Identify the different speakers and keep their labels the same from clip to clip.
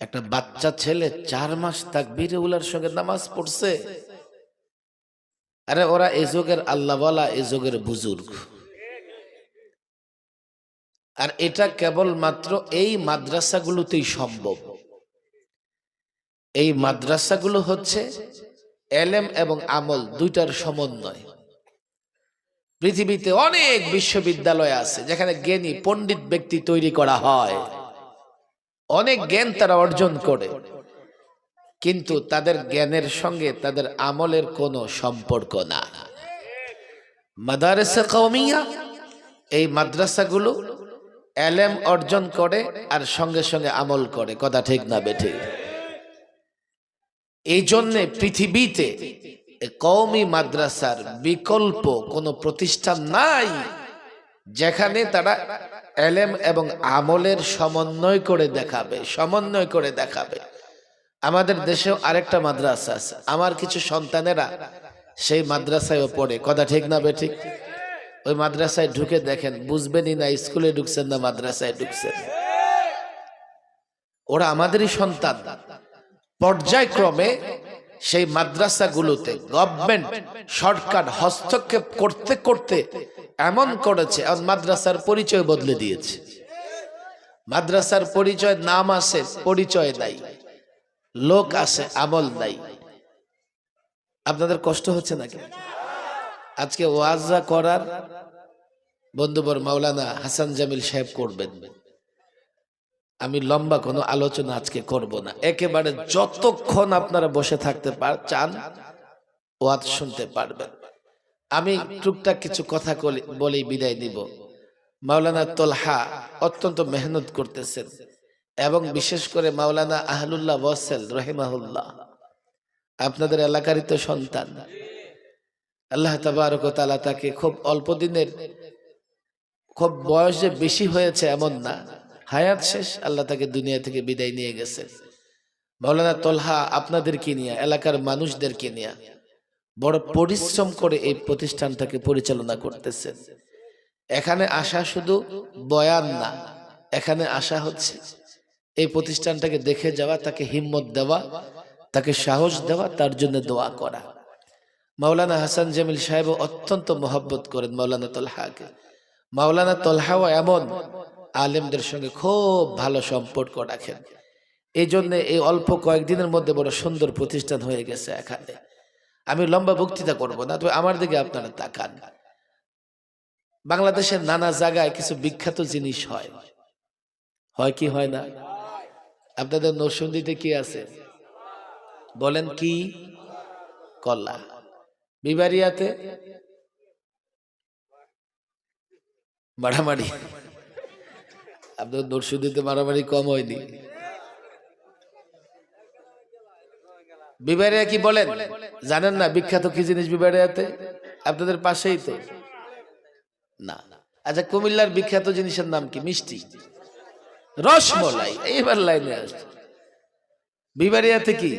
Speaker 1: একটা বাচ্চা ছেলে চার মাস তাকবীরে উলার সঙ্গে নামাজ পড়ছে। আরে ওরা এ যুগের আল্লাহ বলা এ যুগের বুজুর্গ। আর এটা কেবলমাত্র এই মাদ্রাসাগুলোতেই সম্ভব। এই মাদ্রাসাগুলো হচ্ছে এলেম এবং আমল দুইটার সমন্বয়। পৃথিবীতে অনেক বিশ্ববিদ্যালয় আছে যেখানে জ্ঞানী, পণ্ডিত ব্যক্তি তৈরি করা হয়। অনেক জ্ঞান তারা অর্জন করে। কিন্তু তাদের জ্ঞানের সঙ্গে তাদের আমলের কোনো সম্পর্ক না। মাদারেসা কৌমিয়া এই মাদ্রাসাগুলো এলেম অর্জন করে আর সঙ্গে সঙ্গে আমল করে, কথা ঠিক না বেঠে। এই জন্যে পৃথিবীতে এ কওমি মাদ্রাসার বিকল্প কোনো প্রতিষ্ঠান নাই। যেখানে তারা এলেম এবং আমলের সমন্বয় করে দেখাবে, সমন্বয় করে দেখাবে। আমাদের দেশেও আরেকটা মাদ্রাসা আছে। আমার কিছু সন্তানেরা সেই মাদ্রাসায়ও পড়ে। কথা ঠিক না বে ঠিক? ওই মাদ্রাসায় ঢুকে দেখেন, বুঝবেনই না, স্কুলে ঢুকছেন না, মাদ্রাসায় ঢুকছেন। ওরা আমাদেরই সন্তান। পর্যায়ক্রমে সেই মাদ্রাসাগুলোতে গভর্নমেন্ট সরকার হস্তক্ষেপ করতে করতে এমন করেছে এখন মাদ্রাসার পরিচয় বদলে দিয়েছে। মাদ্রাসার পরিচয় নাম আছে, পরিচয় নাই। লোক আছে, আমল নাই। আপনাদের কষ্ট হচ্ছে নাকি? আজকে ওয়াজা করার বন্ধুবর মাওলানা হাসান জামিল সাহেব করবেন। আমি লম্বা কোনো আলোচনা আজকে করব না। একেবারে যতক্ষণ আপনারা বসে থাকতে পার, চান, ওয়াজ শুনতে পারবেন। আমি টুকটাক কিছু কথা বলেই বিদায় দিব মাওলানা তোলহা অত্যন্ত মেহনত করতেছেন এবং বিশেষ করে মাওলানা আহলুল্লাহ ওয়াসেল রহিমাহুল্লাহ, আপনাদের এলাকারই তো সন্তান। আল্লাহ তাবারক ও তাআলা তাকে খুব অল্প দিনের, খুব বয়স যে বেশি হয়েছে এমন না, হায়াত শেষ, আল্লাহ তাকে দুনিয়া থেকে বিদায় নিয়ে গেছে মাওলানা তলহা আপনাদেরকে নিয়ে, এলাকার মানুষদেরকে নিয়ে বড় পরিশ্রম করে এই প্রতিষ্ঠানটাকে পরিচালনা করতেছেন। এখানে আসা শুধু বয়ান না, এখানে আসা হচ্ছে এই প্রতিষ্ঠানটাকে দেখে যাওয়া, তাকে হিম্মত দেওয়া, তাকে সাহস দেওয়া, তার জন্য দোয়া করা। মাওলানা হাসান জামিল সাহেব অত্যন্ত মহব্বত করেন মাওলানা তলহাকে মাওলানা তলহাও এমন আলেমদের সঙ্গে খুব ভালো সম্পর্ক রাখেন। এই জন্য এই অল্প কয়েকদিনের মধ্যে বড় সুন্দর প্রতিষ্ঠান হয়ে গেছে এখানে। আমি লম্বা বক্তৃতা করব না, তবে আমার দিকে আপনারা তাকান। বাংলাদেশের নানা জায়গায় কিছু বিখ্যাত জিনিস হয়। হয় কি, হয় না? আপনাদের নরসিংদীতে কি আছে? বলেন কি? কলা বিবারিয়াতে মারামারি। আপনার নরসিংদীতে মারামারি কম হয়নি। বিবারিয়া কি বলেন? জানেন না বিখ্যাত কি জিনিস বিবারিয়াতে আপনাদের পাশেই তো। না। আচ্ছা কুমিল্লার বিখ্যাত জিনিসের নাম কি? মিষ্টি। রসমলাই। এইবার লাইনে আসছে। বিবারিয়াতে কি?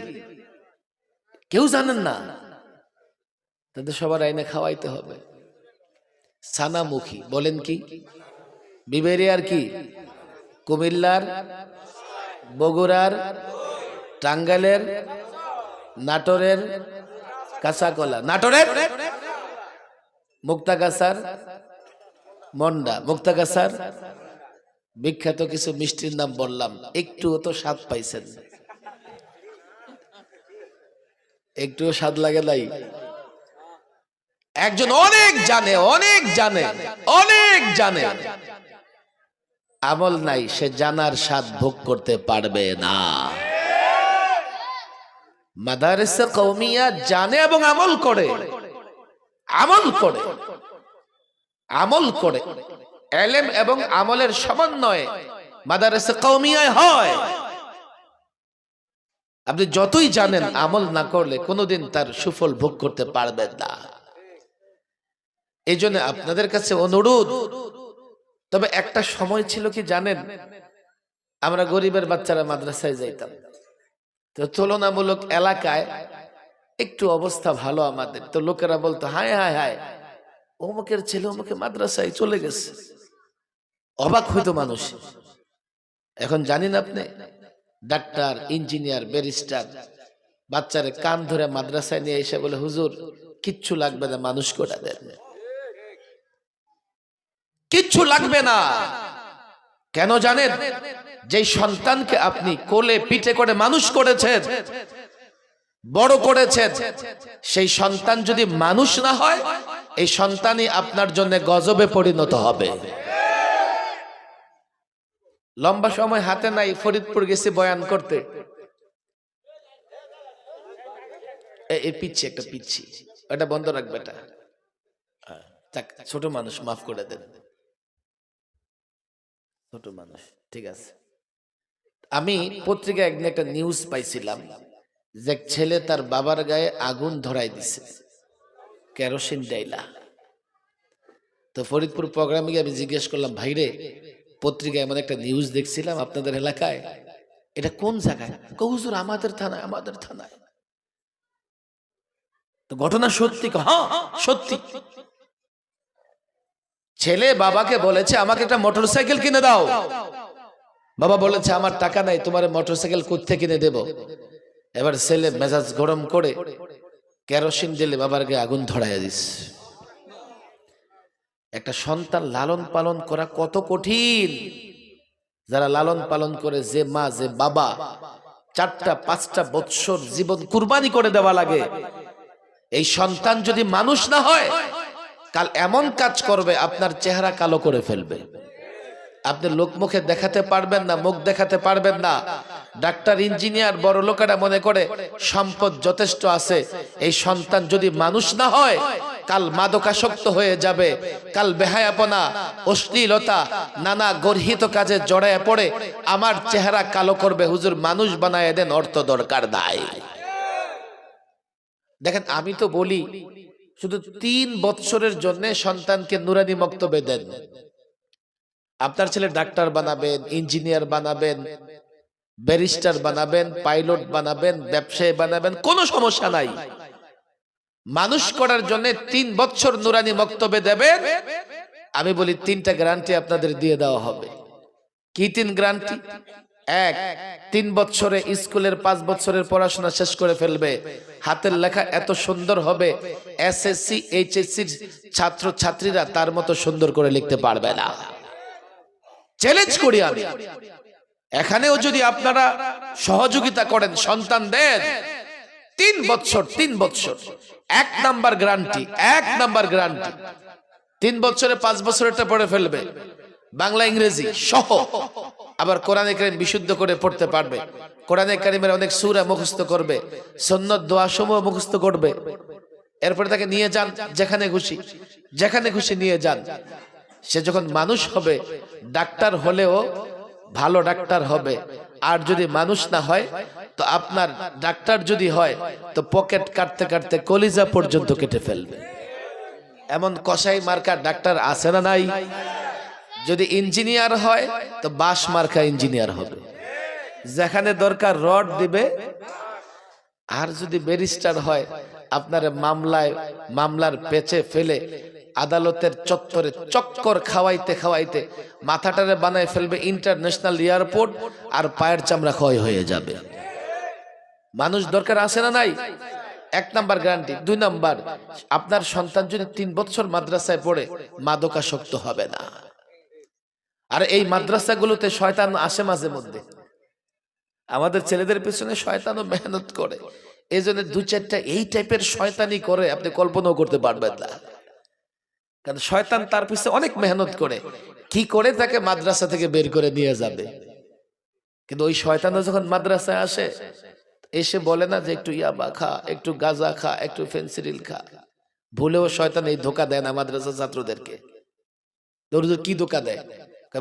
Speaker 1: কেউ জানেন না? তাদের সবার আইনে খাওয়াইতে হবে। সানামুখী। বলেন কি? বিবেরিয়ার কি? কুমিল্লার, বগুড়ার, টাঙ্গাইলের নাটোরের কাঁচাকলা। নাটোরের? মুক্তাগাছার মন্ডা। মুক্তাগাছার বিখ্যাত কিছু মিষ্টির নাম বললাম। একটুও তো স্বাদ পাইছেন। একটুও স্বাদ লাগে নাই। একজন অনেক জানে অনেক জানে অনেক জানে। আমল নাই, সে জানার স্বাদ ভোগ করতে পারবে না। মাদারেসে কৌমিয়া জানে এবং আমল করে। আমল করে। আমল করে। এলেম এবং আমলের সমন্বয়ে মাদারেসে কৌমিয়ায় হয়। আপনি যতই জানেন আমল না করলে কোনোদিন তার সুফল ভোগ করতে পারবেন না। এই জন্য আপনাদের কাছে অনুরোধ, তবে একটা সময় ছিল কি জানেন? আমরা গরিবের বাচ্চারা মাদ্রাসায় যাইতাম। তো তুলনামূলক এলাকায় একটু অবস্থা ভালো আমাদের। তো লোকেরা বলতো, হায় হায় হায়, অমুকের ছেলে অমুকে মাদ্রাসায় চলে গেছে। অবাক হইতো মানুষ। এখন জানেন আপনি, ডাক্তার, ইঞ্জিনিয়ার, ব্যারিস্টার, বাচ্চারে কান ধরে মাদ্রাসায় নিয়ে এসে বলে, হুজুর, কিচ্ছু লাগবে না, মানুষ করে দেন কিচ্ছু লাগবে না। কেন জানেন? যে সন্তানকে আপনি কোলে পিঠে করে মানুষ করেছেন বড় করেছেন সেই সন্তান যদি মানুষ না হয় এই সন্তানই আপনার জন্য গজবে পরিণত হবে। লম্বা সময় হাতে নাই ফরিদপুর গেছি বয়ান করতে। এই পিচ্ছি একটা পিচ্ছি। এটা বন্ধ রাখবে এটা। হ্যাঁ, ছোট মানুষ মাফ করে দেন। ছোট মানুষ ঠিক আছে। আমি পত্রিকায় একদিন একটা নিউজ পাইছিলাম যে এক ছেলে তার বাবার গায়ে আগুন ধরাই দিছে কেরোসিন ডাইলা তো ফরিদপুর প্রোগ্রামে গিয়ে আমি জিজ্ঞেস করলাম ভাইরে পত্রিকায় এমন একটা নিউজ দেখছিলাম আপনাদের এলাকায়? এটা কোন জায়গায়? কও হুজুর আমাদের থানায় আমাদের থানায়। তো ঘটনা সত্যি হ্যাঁ সত্যি। ছেলে বাবাকে বলেছে, আমাকে একটা মোটরসাইকেল কিনে দাও। বাবা বলেছে, আমার টাকা নাই, তোমার মোটরসাইকেল কোথা কিনে দেব? এবার ছেলে মেজাজ গরম করে কেরোসিন দিলে বাবার গায়ে আগুন ধরাইয়া দিস একটা সন্তান লালন পালন করা কত কঠিন। যারা লালন পালন করে, যে মা, যে বাবা, চারটা, পাঁচটা বৎসর জীবন কুরবানি করে দেওয়া লাগে। এই সন্তান যদি মানুষ না হয় কাল এমন কাজ করবে, আপনার চেহারা কালো করে ফেলবে। আপনি লোক মুখে দেখাতে পারবেন না, মুখ দেখাতে পারবেন না। ডাক্তার, ইঞ্জিনিয়ার, বড় লোকেরা মনে করে সম্পদ যথেষ্ট আছে, এই সন্তান যদি মানুষ না হয়, কাল মাদকাসক্ত হয়ে যাবে, কাল বেহায়াপনা, অশ্লীলতা, নানা গর্হিত কাজে জড়ায় পড়ে, আমার চেহারা কালো করবে, হুজুর, মানুষ বানায় দেন অর্থ দরকার নাই। দেখেন, আমি তো বলি শুধু তিন বৎসরের জন্য সন্তানকে নুরানি মক্তবে দেন। আপনার ছেলে ডাক্তার বানাবেন, ইঞ্জিনিয়ার বানাবেন, ব্যারিস্টার বানাবেন, পাইলট বানাবেন, ব্যবসায়ী বানাবেন, কোনো সমস্যা নাই। মানুষ করার জন্য তিন বছর নুরানি মক্তবে দেবেন। আমি বলি, তিনটা গ্রান্টি আপনাদের দিয়ে দেওয়া হবে। কি তিন গ্রান্টি? এক, তিন বছরে স্কুলের পাঁচ বছরের পড়াশোনা শেষ করে ফেলবে। হাতের লেখা এত সুন্দর হবে এসএসসি এইচএসসি ছাত্র ছাত্রীরা তার মতো সুন্দর করে লিখতে পারবে না। চ্যালেঞ্জ করি আমি। এখানেও যদি আপনারা সহযোগিতা করেন সন্তান দেন তিন বছর তিন বছর এক নাম্বার গ্যারান্টি এক নাম্বার গ্যারান্টি তিন বছরে পাঁচ বছরেরটা পড়ে ফেলবে। বাংলা ইংরেজি সহ আবার কোরআনে কারিম বিশুদ্ধ করে পড়তে পারবে। কোরআনে কারিমের অনেক সুরা মুখস্থ করবে সন্ন্যত দোয়া সমূহ মুখস্থ করবে। এরপরে তাকে নিয়ে যান যেখানে খুশি যেখানে খুশি নিয়ে যান। সে যখন মানুষ হবে, ডাক্তার হলেও ভালো ডাক্তার হবে। আর যদি মানুষ না হয়, তো আপনার ডাক্তার যদি হয়, তো পকেট কাটতে কাটতে কলিজা পর্যন্ত কেটে ফেলবে। এমন কসাই মার্কা ডাক্তার আছে না নাই? যদি ইঞ্জিনিয়ার হয়, তো বাস মার্কা ইঞ্জিনিয়ার হবে। যেখানে দরকার রড দিবে, আর যদি ব্যারিস্টার হয়, আপনার মামলায়, মামলার পেছে ফেলে, আদালতের চত্বরে চক্কর খাওয়াইতে খাওয়াইতে মাথাটারে বানায় ফেলবে ইন্টারন্যাশনাল এয়ারপোর্ট, আর পায়ের চামড়া ক্ষয় হয়ে যাবে। মানুষ দরকার আছে না নাই? এক নাম্বার গ্যারান্টি দুই নাম্বার, আপনার সন্তান যদি তিন বছর মাদ্রাসায় পড়ে, মাদকাসক্ত হবে না। আর এই মাদ্রাসাগুলোতে শয়তান আসে মাঝে মধ্যে। আমাদের ছেলেদের পেছনে শয়তানও মেহনত করে। এই জন্য দু চারটা এই টাইপের শয়তানি করে আপনি কল্পনাও করতে পারবেন না। কারণ শয়তান তার পিছনে অনেক মেহনত করে। কি করে তাকে মাদ্রাসা থেকে বের করে নিয়ে যাবে? কিন্তু ওই শয়তানও যখন মাদ্রাসায় আসে, এসে বলে না যে একটু ইয়াবা খা, একটু গাজা খা, একটু ফেন্সিডিল খা। ভুলেও শয়তান এই ধোকা দেয় না মাদ্রাসার ছাত্রদেরকে। কি ধোকা দেয়?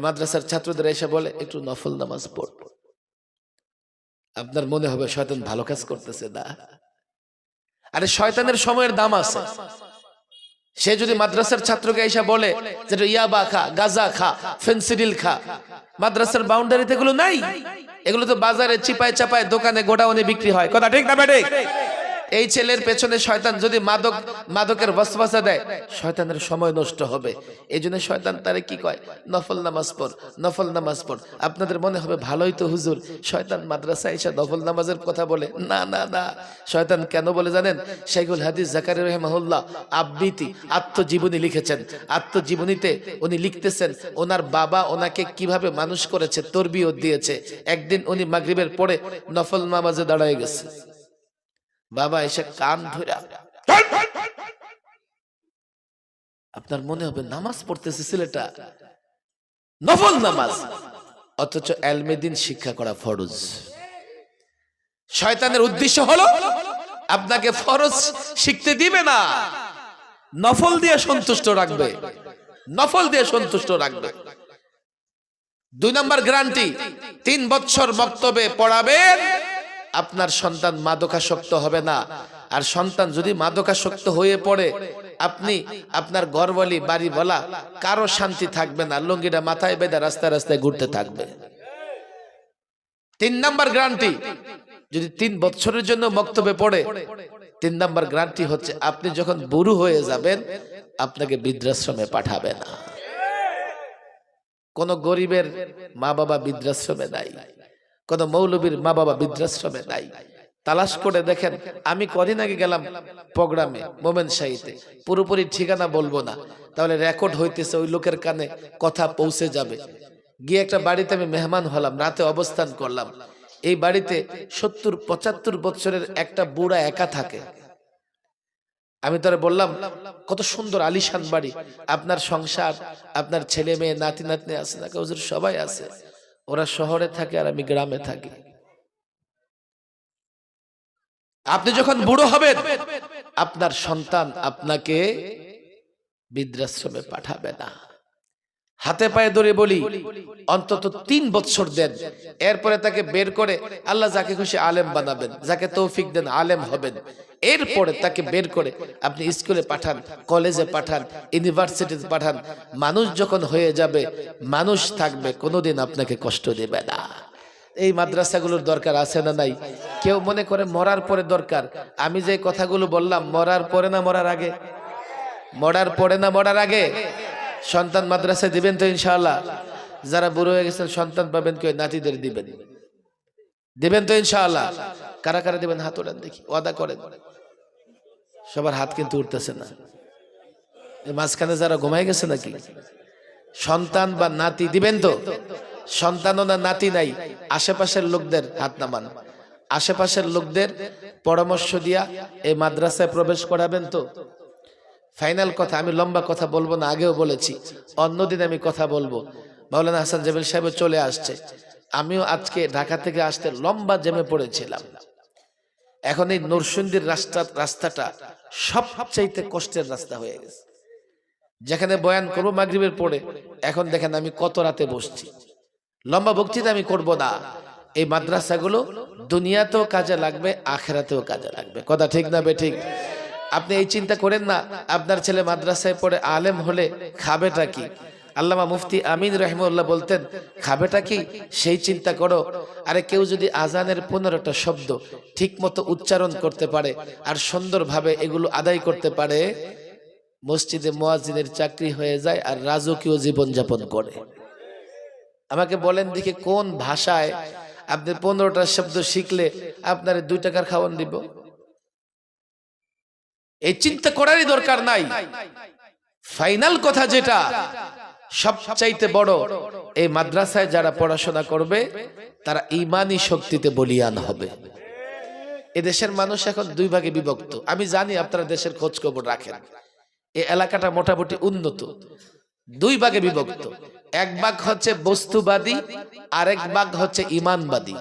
Speaker 1: মাদ্রাসার ছাত্রদের এসে বলে, একটু নফল নামাজ পড়। আপনার মনে হবে শয়তান ভালো কাজ করতেছে, না? আরে শয়তানের সময়ের দাম আছে। সে যদি মাদ্রাসার ছাত্রকে এসে বলে যে ইয়াবা খা, গাজা খা ফেন্সিডিল খা, মাদ্রাসার বাউন্ডারিতে এগুলো নাই। এগুলো তো বাজারে চিপায় চাপায় দোকানে, গোডাউনে বিক্রি হয়। কথা ঠিক না ঠিক এই ছেলের পেছনে শয়তান যদি মাদক, মাদকের বসবাসা দেয়, শয়তানের সময় নষ্ট হবে। এই জন্য শয়তান তারে কি কয়? নফল নামাজ পড়, নফল নামাজ পড়। আপনাদের মনে হবে ভালোই তো হুজুর। শয়তান মাদ্রাসা এসে নফল নামাজের কথা বলে। না না না। শয়তান কেন বলে জানেন? শেখুল হাদিস জাকারি রহমাহুল্লাহ আবৃত্তি, আত্মজীবনী লিখেছেন। আত্মজীবনীতে উনি লিখতেছেন, ওনার বাবা ওনাকে কীভাবে মানুষ করেছে, তরবিয়ত দিয়েছে। একদিন উনি মাগরিবের পরে নফল নামাজে দাঁড়ায় গেছে। বাবা এসে কান ধরে আপনার মনে হবে নামাজ পড়তেছে ছেলেটা। নফল নামাজ। অথচ এলমেদিন শিক্ষা করা ফরজ। শয়তানের উদ্দেশ্য হলো, আপনাকে ফরজ শিখতে দিবে না। নফল দিয়ে সন্তুষ্ট রাখবে। নফল দিয়ে সন্তুষ্ট রাখবে। দুই নম্বর গ্যারান্টি, তিন বছর বক্তব্যে পড়াবেন আপনার সন্তান মাদকাসক্ত হবে না। আর সন্তান যদি মাদকাসক্ত হয়ে পড়ে, আপনি আপনার ঘরবলি বাড়ি বলা কারও শান্তি থাকবে না। লুঙ্গিটা মাথায় বেঁধে রাস্তায় রাস্তায় ঘুরতে থাকবে। তিন নাম্বার গ্রান্টি, যদি তিন বছরের জন্য বক্তব্যে পড়ে, তিন নাম্বার গ্রান্টি হচ্ছে আপনি যখন বুড়ো হয়ে যাবেন, আপনাকে বৃদ্ধাশ্রমে পাঠাবে না। কোন গরিবের মা বাবা বৃদ্ধাশ্রমে নাই। কোন মৌলবীর মা বাবা বৃদ্ধাশ্রমে নাই। তালাশ করে দেখেন, আমি কদিন আগে গেলাম প্রোগ্রামে, মোমেন শাহিতে। পুরোপুরি ঠিকানা বলব না। তাহলে রেকর্ড হইতেছে ওই লোকের কানে কথা পৌঁছে যাবে। গিয়ে একটা বাড়িতে আমি মেহমান হলাম, রাতে অবস্থান করলাম। এই বাড়িতে সত্তর, পঁচাত্তর বছরের একটা বুড়া একা থাকে। আমি তারা বললাম, কত সুন্দর আলিশান বাড়ি। আপনার সংসার, আপনার ছেলে মেয়ে নাতি নাতনি আছে না, হুজুর সবাই আছে। ওরা শহরে থাকে আর আমি গ্রামে থাকি। আপনি যখন বুড়ো হবেন, আপনার সন্তান আপনাকে বৃদ্ধাশ্রমে পাঠাবে না। হাতে পায়ে ধরে বলি, অন্তত তিন বছর দেন। এরপরে তাকে বের করে আল্লাহ যাকে খুশি আলেম বানাবেন, যাকে তৌফিক দেন আলেম হবেন। এরপরে তাকে বের করে আপনি স্কুলে পাঠান, কলেজে পাঠান, ইউনিভার্সিটিতে পাঠান। মানুষ যখন হয়ে যাবে, মানুষ থাকবে, কোনোদিন আপনাকে কষ্ট দেবে না। এই মাদ্রাসাগুলোর দরকার আছে না নাই? কেউ মনে করে মরার পরে দরকার? আমি যে কথাগুলো বললাম, মরার পরে না মরার আগে? মরার পরে না মরার আগে? সন্তান মাদ্রাসায় দিবেন তো ইনশাআল্লাহ। যারা বুড়ো হয়ে গেছেন, সন্তান পাবেন কেউ নাতিদের দিবেন। দিবেন তো ইনশাআল্লাহ। কারা কারা দিবেন? হাত ওড়ান দেখি। ওয়াদা করেন। সবার হাত কিন্তু উঠতেছে না। মাঝখানে যারা ঘুমাই গেছে নাকি? সন্তান বা নাতি দিবেন তো? সন্তানও না নাতি নাই। আশেপাশের লোকদের হাত নামান। আশেপাশের লোকদের পরামর্শ দিয়া এই মাদ্রাসায় প্রবেশ করাবেন তো? ফাইনাল কথা আমি লম্বা কথা বলব না আগেও বলেছি। অন্যদিন আমি কথা বলব। মাওলানা হাসান জামিল সাহেব চলে আসছে। আমিও আজকে ঢাকা থেকে আসতে লম্বা জেমে পড়েছিলাম। এখন এই নরসিংদীর রাস্তা রাস্তাটা সবচাইতে কষ্টের রাস্তা হয়ে গেছে। যেখানে বয়ান করব মাগরিবের পরে এখন দেখেন আমি কত রাতে বসছি। লম্বা বক্তৃতা আমি করব না। এই মাদ্রাসাগুলো দুনিয়াতেও কাজে লাগবে আখেরাতেও কাজে লাগবে। কথা ঠিক না বে ঠিক? আপনি এই চিন্তা করেন না, আপনার ছেলে মাদ্রাসায় পড়ে আলেম হলে খাবেটা কি? আল্লামা মুফতি আমিন রহমুল্লাহ বলতেন, খাবেটা কি? সেই চিন্তা করো। আরে কেউ যদি আজানের পনেরোটা শব্দ ঠিক মতো উচ্চারণ করতে পারে আর সুন্দরভাবে এগুলো আদায় করতে পারে, মসজিদে মোয়াজিনের চাকরি হয়ে যায় আর রাজকীয় জীবনযাপন করে। আমাকে বলেন দেখি কোন ভাষায় আপনি পনেরোটা শব্দ শিখলে আপনার দুই টাকার খাওয়ান দিব? এই চিন্তা করারই দরকার নাই। ফাইনাল কথা যেটা, সবচাইতে বড়, এই মাদ্রাসায় যারা পড়াশোনা করবে, তারা ইমানি শক্তিতে বলিয়ান হবে। এ দেশের মানুষ এখন দুই ভাগে বিভক্ত। আমি জানি আপনারা দেশের খোঁজ খবর রাখেন। এই এলাকাটা মোটামুটি উন্নত। দুই ভাগে বিভক্ত। এক ভাগ হচ্ছে বস্তুবাদী, আরেক ভাগ হচ্ছে ইমানবাদী।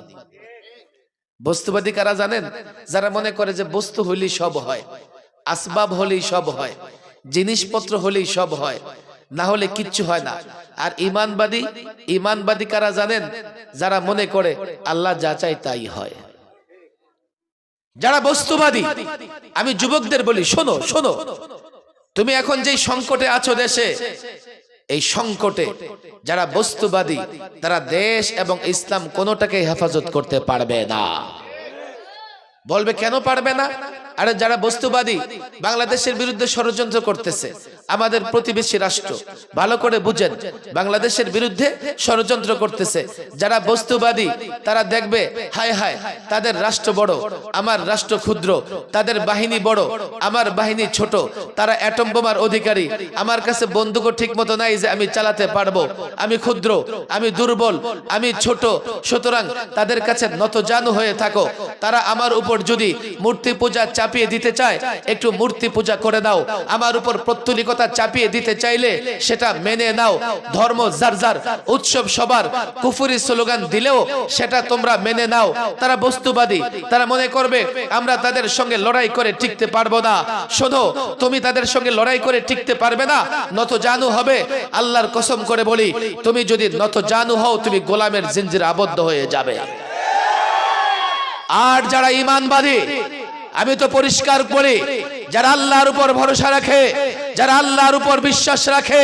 Speaker 1: বস্তুবাদী কারা জানেন? যারা মনে করে যে বস্তু হইলেই সব হয়। আসবাব হলেই সব হয়, জিনিসপত্র হলেই সব হয়, না হলে কিচ্ছু হয় না। আর ইমানবাদী ইমানবাদী কারা জানেন? যারা মনে করে আল্লাহ যা চাই তাই হয়। যারা বস্তুবাদী, আমি যুবকদের বলি, শোনো শোনো, তুমি এখন যেই সংকটে আছো দেশে, এই সংকটে যারা বস্তুবাদী, তারা দেশ এবং ইসলাম কোনোটাকে হেফাজত করতে পারবে না। বলবে, কেন পারবে না? আরে যারা বস্তুবাদী, বাংলাদেশের বিরুদ্ধে ষড়যন্ত্র করতেছে, আমাদের প্রতিবেশী রাষ্ট্র, ভালো করে বুঝেন, বাংলাদেশের বিরুদ্ধে ষড়যন্ত্র করতেছে। যারা বস্তুবাদী, তারা দেখবে, হায় হায়, তাদের রাষ্ট্র বড়, আমার রাষ্ট্র ক্ষুদ্র, তাদের বাহিনী বড়, আমার বাহিনী ছোট, তারা অ্যাটম বোমার অধিকারী, আমার কাছে বন্দুকও ঠিক মতো নাই যে আমি চালাতে পারব, আমি ক্ষুদ্র, আমি দুর্বল, আমি ছোট, সুতরাং তাদের কাছে নত জানু হয়ে থাকো, তারা আমার উপর যদি মূর্তি পূজা চাপিয়ে দিতে চায়, একটু মূর্তি পূজা করে দাও আমার উপর প্রত্যলিকতা চাপিয়ে দিতে চাইলে সেটা মেনে নাও। ধর্ম যার উৎসব সবার। কুফুরি স্লোগান দিলেও সেটা তোমরা মেনে নাও। তারা বস্তুবাদী, তারা মনে করবে, আমরা তাদের সঙ্গে লড়াই করে টিকতে পারব না। শোনো, তুমি তাদের সঙ্গে লড়াই করে টিকতে পারবে না, নত জানু হবে। আল্লাহর কসম করে বলি, তুমি যদি নত জানু হও, তুমি গোলামের জিঞ্জির আবদ্ধ হয়ে যাবে। আর যারা ইমানবাদী আমি তো পরিষ্কার করি, যারা আল্লাহর উপর ভরসা রাখে, যারা আল্লাহর উপর বিশ্বাস রাখে,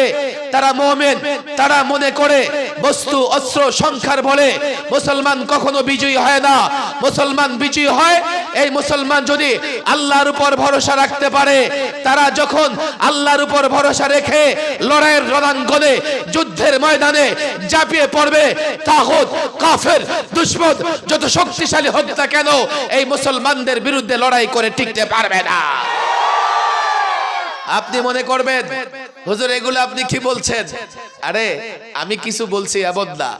Speaker 1: তারা মোমেন, তারা মনে করে বস্তু, অস্ত্র, সংখ্যার বলে মুসলমান কখনো বিজয়ী হয় না। মুসলমান বিজয়ী হয়, এই মুসলমান যদি আল্লাহর উপর ভরসা রাখতে পারে, তারা যখন আল্লাহর উপর ভরসা রেখে লড়াইয়ের রণাঙ্গনে, যুদ্ধের ময়দানে ঝাঁপিয়ে পড়বে তাহত কাফের, দুশ্মন যত শক্তিশালী হোক না কেন, এই মুসলমানদের বিরুদ্ধে লড়াই করে টিকতে পারবে না। আপনি মনে করবেন, হুজুর, এগুলো আপনি কি বলছেন? আরে, আমি কিছু বলছি এমন না।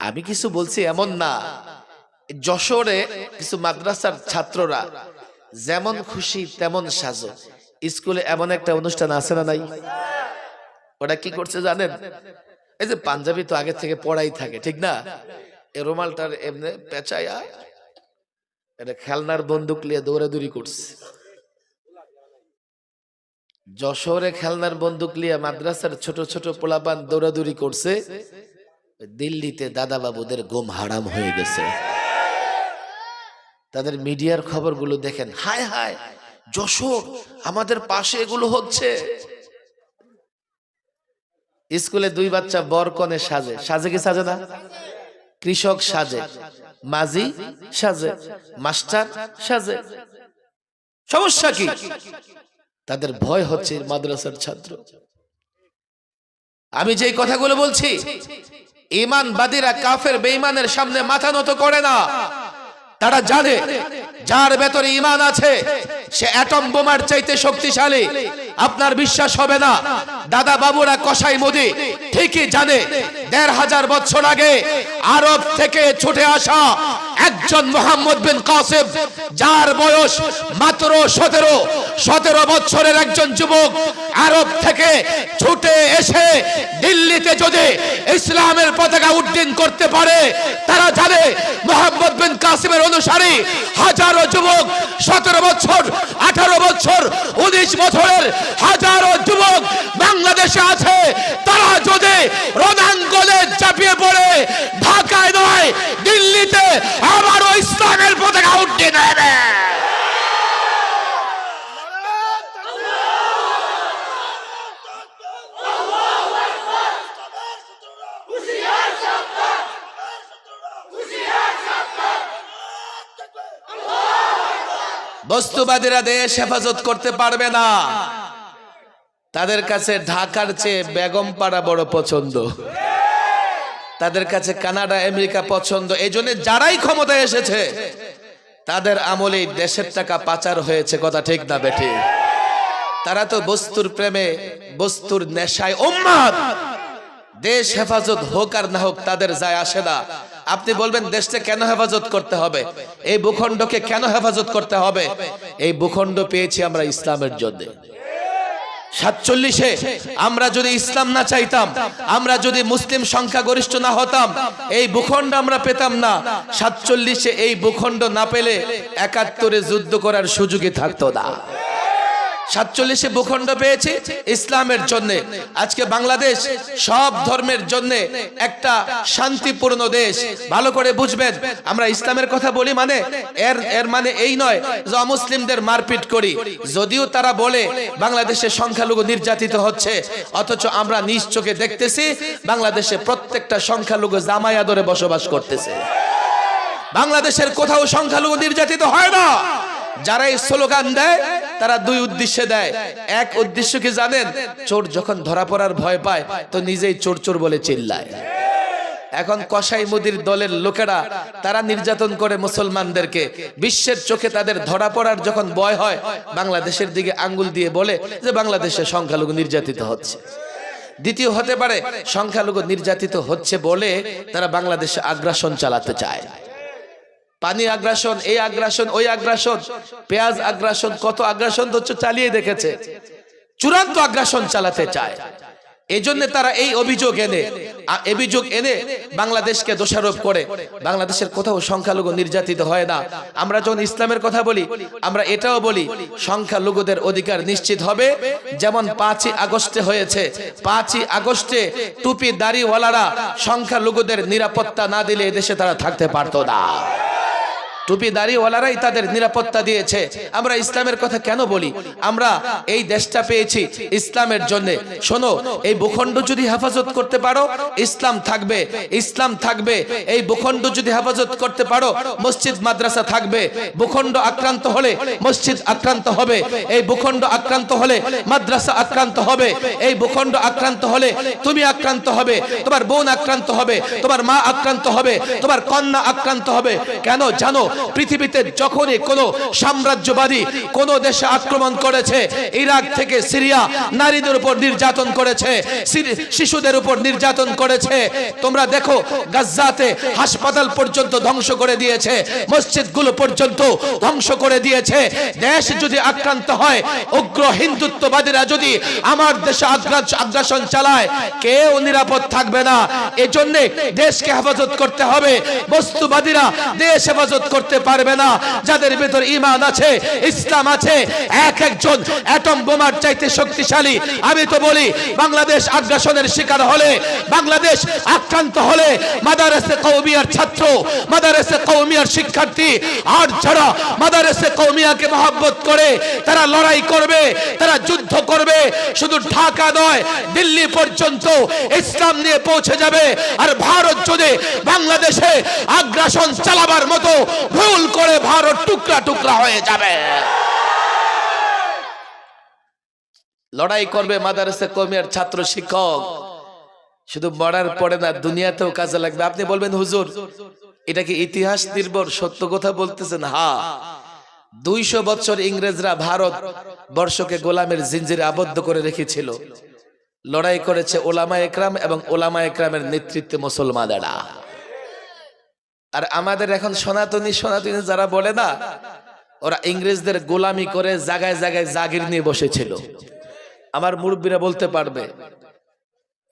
Speaker 1: আমি কিছু বলছি এমন না। যশোরে কিছু মাদ্রাসার ছাত্ররা যেমন খুশি তেমন সাজো। স্কুলে এমন একটা অনুষ্ঠান আছে না নাই? ওরা কি করছে জানেন? এই যে পাঞ্জাবি তো আগে থেকে পড়াই থাকে, ঠিক না? এ রুমালটার এমনি পেঁচায়া এটা খেলনার বন্দুক নিয়ে দৌড়াদৌড়ি করছে। যশোরে খেলনার বন্দুক নিয়ে মাদ্রাসার ছোট ছোট পোলাপান দৌড়াদৌড়ি করছে, দিল্লিতে দাদা বাবুদের ঘুম হারাম হয়ে গেছে। তাদের মিডিয়ার খবরগুলো দেখেন, হায় হায়, যশোর, আমাদের পাশে এগুলো হচ্ছে। স্কুলে দুই বাচ্চা বরকনে সাজে সাজে কি সাজে না? কৃষক সাজে, মাঝি সাজে, মাস্টার সাজে। সমস্যা কি? তাদের ভয় হচ্ছে মাদ্রাসার ছাত্র। আমি যে কথাগুলো বলছি ইমানবাদীরা কাফের বেইমানের সামনে মাথা নত করে না। তারা জানে, যার ভেতরে ইমান আছে সে অ্যাটম বোমার চাইতে শক্তিশালী। আপনার বিশ্বাস হবে না। দাদা বাবুরা কসাই মোদি ঠিকই জানে, দেড় হাজার বছর আগে আরব থেকে ছুটে আসা একজন মোহাম্মদ বিন কাসেম, যার বয়স মাত্র সতেরো সতেরো বছরের একজন যুবক আরব থেকে ছুটে এসে দিল্লিতে যদি ইসলামের পতাকা উড্ডীন করতে পারে, তারা জানে মোহাম্মদ বিন কাসিমের অনুসারী হাজারো যুবক সতেরো বছর আঠারো বছর, উনিশ বছরের হাজারো যুবক বাংলাদেশে আছে। তারা যদি রণাঙ্গনে চাপিয়ে পড়ে, ঢাকায় নয়, দিল্লিতে আবারও ইসলামের পতাকা উড্ডীন হবে বস্তুবাদীরা দেশ হেফাজত করতে পারবে না। তাদের কাছে ঢাকার চেয়ে বেগমপাড়া বড় পছন্দ। তাদের কাছে কানাডা, আমেরিকা পছন্দ। এই জন্য যারাই ক্ষমতায় এসেছে, তাদের আমলেই দেশের টাকা পাচার হয়েছে, কথা ঠিক না বেঠি। তারা তো বস্তুর প্রেমে, বস্তুর নেশায় উম্মাদ। দেশ হেফাজত হোক আর না হোক, তাদের যায় আসে না। আপনি বলবেন, দেশটা কেন হেফাজত করতে হবে? এই ভূখণ্ডকে কেন হেফাজত করতে হবে? এই ভূখণ্ড পেয়েছি আমরা ইসলামের জন্য। সাতচল্লিশে, আমরা যদি ইসলাম না চাইতাম, আমরা যদি মুসলিম সংখ্যা গরিষ্ঠ না হতাম, এই ভূখণ্ড আমরা পেতাম না। সাতচল্লিশে এই ভূখণ্ড না পেলে একাত্তরে যুদ্ধ করার সুযোগই থাকতো না। সাতচল্লিশে ভূখণ্ড পেয়েছি ইসলামের জন্য। আজকে বাংলাদেশ সব ধর্মের জন্য একটা শান্তিপূর্ণ দেশ। ভালো করে বুঝবেন, আমরা ইসলামের কথা বলি মানে এর এর মানে এই নয় যে অমুসলিমদের মারপিট করি। যদিও তারা বলে বাংলাদেশে সংখ্যালঘু নির্যাতিত হচ্ছে, অথচ আমরা নিজ চোখে দেখতেছি বাংলাদেশে প্রত্যেকটা সংখ্যালঘু জামাই আদরে বসবাস করতেছে। বাংলাদেশের কোথাও সংখ্যালঘু নির্যাতিত হয় না। যারা এই স্লোগান দেয় তারা দুই উদ্দেশ্যে দেয়। এক উদ্দেশ্য কি জানেন? চোর যখন ধরা পড়ার ভয় পায়, তো নিজেই চোর চোর বলে চিল্লায়। এখন কসাই মুদির দলের লোকেরা, তারা নির্যাতন করে মুসলমানদেরকে। বিশ্বের চোখে তাদের ধরা পড়ার যখন ভয় হয়, বাংলাদেশের দিকে আঙ্গুল দিয়ে বলে যে বাংলাদেশে সংখ্যালঘু নির্যাতিত হচ্ছে। দ্বিতীয় হতে পারে, সংখ্যালঘু নির্যাতিত হচ্ছে বলে তারা বাংলাদেশে আগ্রাসন চালাতে চায়। পানি আগ্রাসন, এই আগ্রাসন, ওই আগ্রাসন, পেঁয়াজ আগ্রাসন, কত আগ্রাসন তো চালিয়ে দেখেছে। চূড়ান্ত আগ্রাসন চালাতে চায়। এই জন্য তারা এই অভিযোগ এনে অভিযোগ এনে বাংলাদেশকে দোষারোপ করে। বাংলাদেশের কোথাও সংখ্যালঘু নির্যাতিত হয় না। আমরা যখন ইসলামের কথা বলি, আমরা এটাও বলি, সংখ্যালঘুদের অধিকার নিশ্চিত হবে। যেমন পাঁচই আগস্টে হয়েছে, পাঁচই আগস্টে টুপি দাড়িওয়ালারা সংখ্যালঘুদের নিরাপত্তা না দিলে এদেশে তারা থাকতে পারতো না। টুপি দাড়িওয়ালারাই তাদের নিরাপত্তা দিয়েছে। আমরা ইসলামের কথা কেন বলি? আমরা এই দেশটা পেয়েছি ইসলামের জন্য। শোনো, এই ভূখণ্ড যদি হেফাজত করতে পারো, ইসলাম থাকবে। ইসলাম থাকবে। এই ভূখণ্ড যদি হেফাজত করতে পারো, মসজিদ, মাদ্রাসা থাকবে। ভূখণ্ড আক্রান্ত হলে মসজিদ আক্রান্ত হবে। এই ভূখণ্ড আক্রান্ত হলে মাদ্রাসা আক্রান্ত হবে। এই ভূখণ্ড আক্রান্ত হলে তুমি আক্রান্ত হবে। তোমার বোন আক্রান্ত হবে। তোমার মা আক্রান্ত হবে। তোমার কন্যা আক্রান্ত হবে। কেন? জানো পৃথিবীতে যখনই কোনো সাম্রাজ্যবাদী কোন দেশে আক্রমণ করেছে, ইরাক থেকে সিরিয়া নারীদের উপর নির্যাতন করেছে শিশুদের উপর নির্যাতন করেছে। তোমরা দেখো, গাজ্জাতে হাসপাতাল পর্যন্ত ধ্বংস করে দিয়েছে, মসজিদগুলো পর্যন্ত ধ্বংস করে দিয়েছে। দেশ যদি আক্রান্ত হয়, উগ্র হিন্দুত্ববাদীরা যদি আমার দেশে আগ্রাসন চালায়, কেউ নিরাপদ থাকবে না। এজন্যে দেশকে হেফাজত করতে হবে। বস্তুবাদীরা দেশ হেফাজত করতে পারবে না। যাদের ভেতর ইমান আছে, ইসলাম আছে, এক একজন অ্যাটম বোমার চাইতে শক্তিশালী। আমি তো বলি, বাংলাদেশ আগ্রাসনের শিকার হলে, বাংলাদেশ আক্রান্ত হলে মাদারেসে কৌমিয়ার ছাত্র, মাদারেসে কৌমিয়ার শিক্ষার্থী, আর যারা মাদারেসে কৌমিয়াকে মহাব্বত করে তারা লড়াই করবে, তারা যুদ্ধ করবে। শুধু ঢাকা নয়, দিল্লি পর্যন্ত ইসলাম নিয়ে পৌঁছে যাবে। আর ভারত যদি বাংলাদেশে আগ্রাসন চালাবার মতো ভুল করে ভারত টুকরা টুকরা হয়ে যাবে। লড়াই করবে মাদারসে কমিয়ার ছাত্র শিক্ষক। শুধু মরার পরে না, দুনিয়াতেও কাজে লাগবে। আপনি বলবেন, হুজুর, এটা কি ইতিহাস নির্ভর? সত্য কথা বলতেছেন? হা। দুইশো বছর ইংরেজরা ভারত বর্ষকে গোলামের জিঞ্জিরে আবদ্ধ করে রেখেছিল। লড়াই করেছে ওলামা একরাম এবং ওলামা একরামের নেতৃত্বে মুসলমানেরা। আর আমাদের এখন সনাতনী সনাতনী যারা বলে না, ওরা ইংরেজদের গোলামি করে জায়গায় জায়গায় জাগির নিয়ে বসেছিল। আমার মুরব্বীরা বলতে পারবে,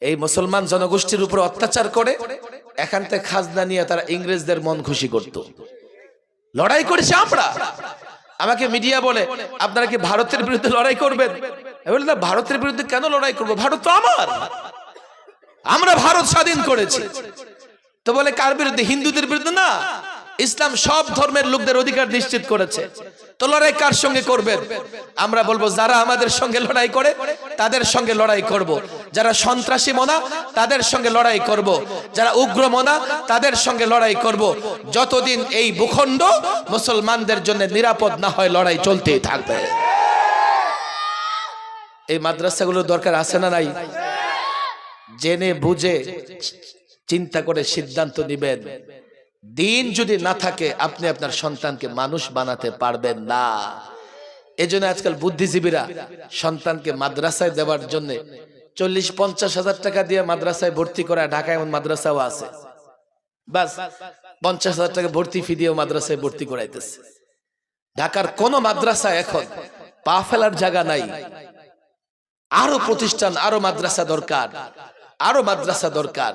Speaker 1: এই মুসলমান জনগোষ্ঠীর উপর অত্যাচার করে এখান থেকে খাজনা নিয়ে তারা ইংরেজদের মন খুশি করত। লড়াই করেছে আমরা। আমাকে মিডিয়া বলে, আপনারা কি ভারতের বিরুদ্ধে লড়াই করবেন? ভারতের বিরুদ্ধে কেন লড়াই করব? ভারত তো আমার। আমরা ভারত স্বাধীন করেছি। তো বলে কার বিরুদ্ধে হিন্দুদের বিরুদ্ধে না ইসলাম সব ধর্মের লোকদের অধিকার নিশ্চিত করেছে তো লড়াই কার সঙ্গে করবেন আমরা বলব যারা আমাদের সঙ্গে লড়াই করে, তাদের সঙ্গে লড়াই করব। যারা সন্ত্রাসী মনা, তাদের সঙ্গে লড়াই করব। যারা উগ্র মনা, তাদের সঙ্গে লড়াই করব। যতদিন এই ভূখণ্ড মুসলমানদের জন্য নিরাপদ না হয়, লড়াই চলতেই থাকবে এই মাদ্রাসাগুলোর দরকার আছে না নাই জেনে বুঝে চিন্তা করে সিদ্ধান্ত নিবেন। দিন যদি না থাকে, আপনি আপনার সন্তানকে মানুষ বানাতে পারবেন না। এজন্য আজকাল বুদ্ধিজীবীরা সন্তানকে মাদ্রাসায় দেওয়ার জন্য চল্লিশ, পঞ্চাশ হাজার টাকা দিয়ে মাদ্রাসায় ভর্তি করা ঢাকায় এমন মাদ্রাসাও আছে। বাস, পঞ্চাশ হাজার টাকা ভর্তি ফি দিয়েও মাদ্রাসায় ভর্তি করাইতেছে। ঢাকার কোন মাদ্রাসা এখন পা ফেলার জায়গা নাই। আরও প্রতিষ্ঠান, আরও মাদ্রাসা দরকার, আরও মাদ্রাসা দরকার।